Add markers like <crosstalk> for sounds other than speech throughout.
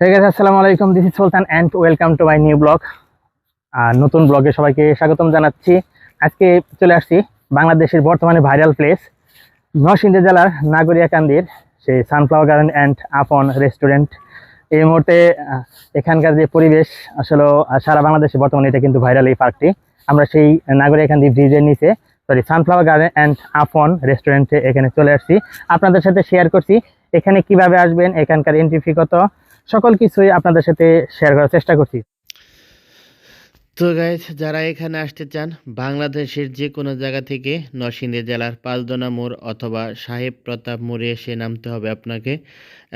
আছে আসসালামু আলাইকুম। This is Sultan and welcome to my new blog আর নতুন ব্লগে সবাইকে স্বাগতম জানাচ্ছি। আজকে চলে আসছি বাংলাদেশের বর্তমানে ভাইরাল প্লেস নরসিংদী জেলার নাগরিয়াকান্দির, সেই Sunflower Garden and Apon Restaurant এই মুহূর্তে এখানকার যে পরিবেশ, আসলে সারা বাংলাদেশে বর্তমানে এটা কিন্তু ভাইরাল এই পার্কটি আমরা সেই নাগরিয়াকান্দি ব্রিজের নিচে সরি সানফ্লাওয়ার গার্ডেন অ্যান্ড আপন রেস্টুরেন্টে এখানে চলে আসছি। আপনাদের সাথে শেয়ার করছি, এখানে কীভাবে আসবেন, এখানকার এন্ট্রি ফি কত সকল কিছুই আপনাদের সাথে শেয়ার করার চেষ্টা করছি। তো গাইজ যারা এখানে আসতে চান, বাংলাদেশের যে কোনো জায়গা থেকে নরসিংদী জেলার পাঁচদনা মোড় অথবা সাহেব প্রতাপ মোড়ে এসে নামতে হবে আপনাকে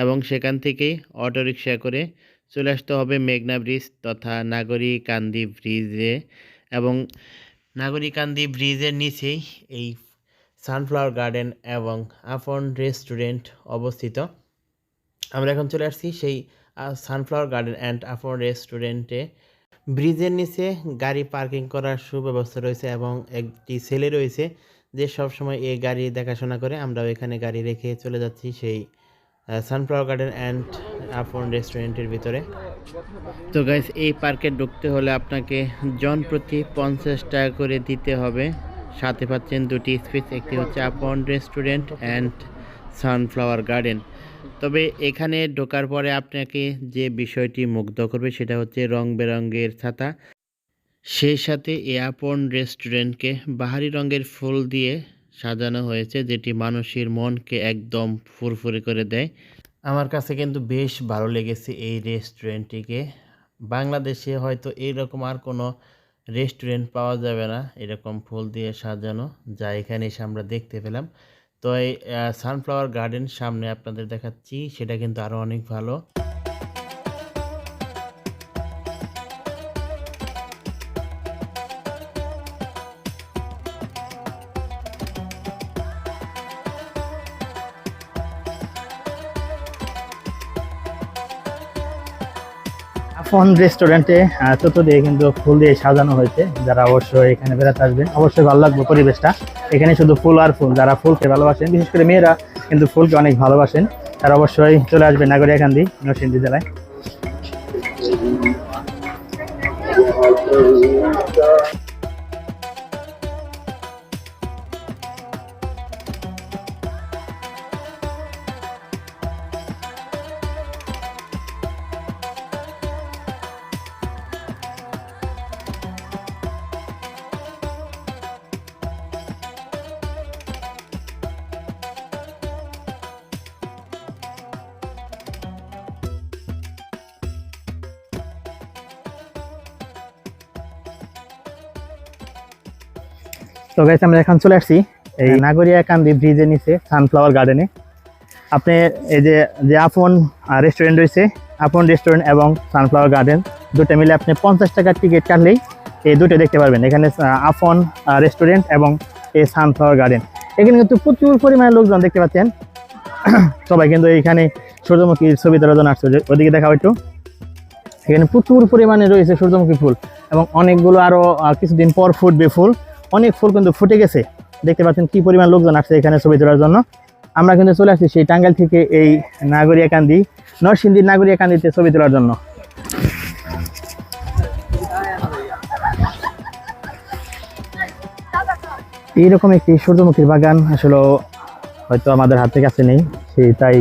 এবং সেখান থেকেই অটোরিকশা করে চলে আসতে হবে মেঘনা ব্রিজ তথা নাগরিকান্দি ব্রিজে এবং নাগরিকান্দি ব্রিজের নিচেই এই সানফ্লাওয়ার গার্ডেন এবং আফন রেস্টুরেন্ট অবস্থিত। আমরা এখন চলে আসছি সেই সানফ্লাওয়ার গার্ডেন অ্যান্ড আফন রেস্টুরেন্টে ব্রিজের নিচে গাড়ি পার্কিং করার সুব্যবস্থা রয়েছে এবং একটি ছেলে রয়েছে যে সবসময় এই গাড়ি দেখাশোনা করে। আমরাও এখানে গাড়ি রেখে চলে যাচ্ছি সেই সানফ্লাওয়ার গার্ডেন অ্যান্ড আপন রেস্টুরেন্টের ভিতরে। তো গাইস এই পার্কে ঢুকতে হলে আপনাকে জন প্রতি পঞ্চাশ টাকা করে দিতে হবে। সাথে পাচ্ছেন দুটি স্পেস একটি হচ্ছে আপন রেস্টুরেন্ট অ্যান্ড সানফ্লাওয়ার গার্ডেন তবে এখানে ঢোকার পরে আপনাকে যে বিষয়টি মুগ্ধ করবে সেটা হচ্ছে রং বেরঙের ছাতা। সেই সাথে এ আপন রেস্টুরেন্টকে বাহারি রঙের ফুল দিয়ে সাজানো হয়েছে, যেটি মানুষের মনকে একদম ফুরফুরে করে দেয়। আমার কাছে কিন্তু বেশ ভালো লেগেছে এই রেস্টুরেন্টটিকে। বাংলাদেশে হয়তো এইরকম আর কোনো রেস্টুরেন্ট পাওয়া যাবে না, এরকম ফুল দিয়ে সাজানো, যা এখানে এসে আমরা দেখতে পেলাম। তো এই সানফ্লাওয়ার গার্ডেন সামনে আপনাদের দেখাচ্ছি, সেটা কিন্তু আরও অনেক ভালো। ফোন রেস্টুরেন্টে চতুর্দিকে কিন্তু ফুল দিয়ে সাজানো হয়েছে, যারা অবশ্যই এখানে বেড়াতে আসবেন। অবশ্যই ভালো লাগবে পরিবেশটা। এখানে শুধু ফুল আর ফুল, যারা ফুলকে ভালোবাসেন, বিশেষ করে মেয়েরা কিন্তু ফুলকে অনেক ভালোবাসেন, তারা অবশ্যই চলে আসবেন নাগরিয়াকান্দি নরসিংদী জেলায়। তো গাইস আমরা এখন চলে আসছি এই নাগরিয়া কান্দি ব্রিজের নিচে সানফ্লাওয়ার গার্ডেনে আপনি এই যে যে আপন রেস্টুরেন্ট রয়েছে আপন রেস্টুরেন্ট এবং সানফ্লাওয়ার গার্ডেন দুটো মিলে আপনি পঞ্চাশ টাকার টিকিট কাটলেই এই দুটো দেখতে পারবেন। এখানে আপন রেস্টুরেন্ট এবং এই সানফ্লাওয়ার গার্ডেন এখানে কিন্তু প্রচুর পরিমাণে লোকজন দেখতে পাচ্ছেন। <coughs> সবাই কিন্তু এইখানে সূর্যমুখীর ছবি তোলার জন্য আসছে ওদিকে দেখাও একটু। এখানে প্রচুর পরিমাণে রয়েছে সূর্যমুখী ফুল এবং অনেকগুলো আরও কিছুদিন পর ফুটবে ফুল। অনেক ফুল কিন্তু ফুটে গেছে। দেখতে পাচ্ছেন কি পরিমাণ লোকজন আসছে এখানে ছবি তোলার জন্য। আমরা কিন্তু চলে আসছি সেই টাঙ্গাইল থেকে এই নাগরিয়াকান্দি নরসিংদীর নাগরিয়াকান্দিতে ছবি তোলার জন্য। এইরকম একটি সূর্যমুখীর বাগান আসলে হয়তো আমাদের হাতে কাছে নেই সেই তাই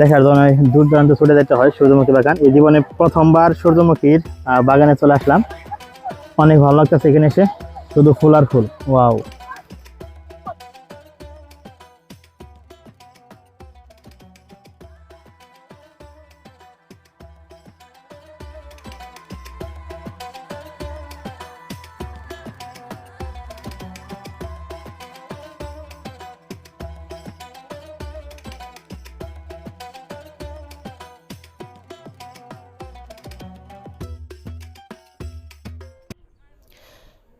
দেখার জন্য দূর দূরান্ত ছুটে যেতে হয় সূর্যমুখী বাগান। এই জীবনে প্রথমবার সূর্যমুখীর বাগানে চলে আসলাম। অনেক ভালো লাগতেছে এখানে এসে। শুধু ফুল আর ফুল। ওয়াও।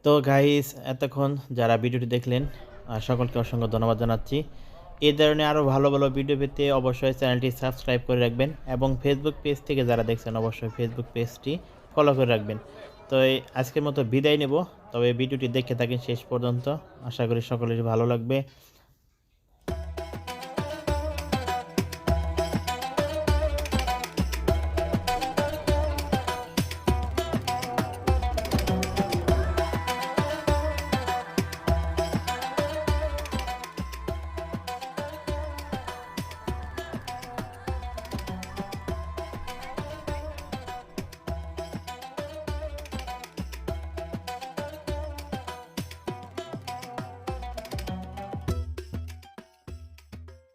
তো গাইস এতক্ষণ যারা ভিডিওটি দেখলেন সকলকে অসংখ্য ধন্যবাদ জানাচ্ছি। এই ধরনের আরও ভালো ভালো ভিডিও পেতে অবশ্যই চ্যানেলটি সাবস্ক্রাইব করে রাখবেন এবং ফেসবুক পেজ থেকে যারা দেখছেন, অবশ্যই ফেসবুক পেজটি ফলো করে রাখবেন। তো আজকের মতো বিদায় নেব, তবে ভিডিওটি দেখে থাকেন শেষ পর্যন্ত। আশা করি সকলের ভালো লাগবে।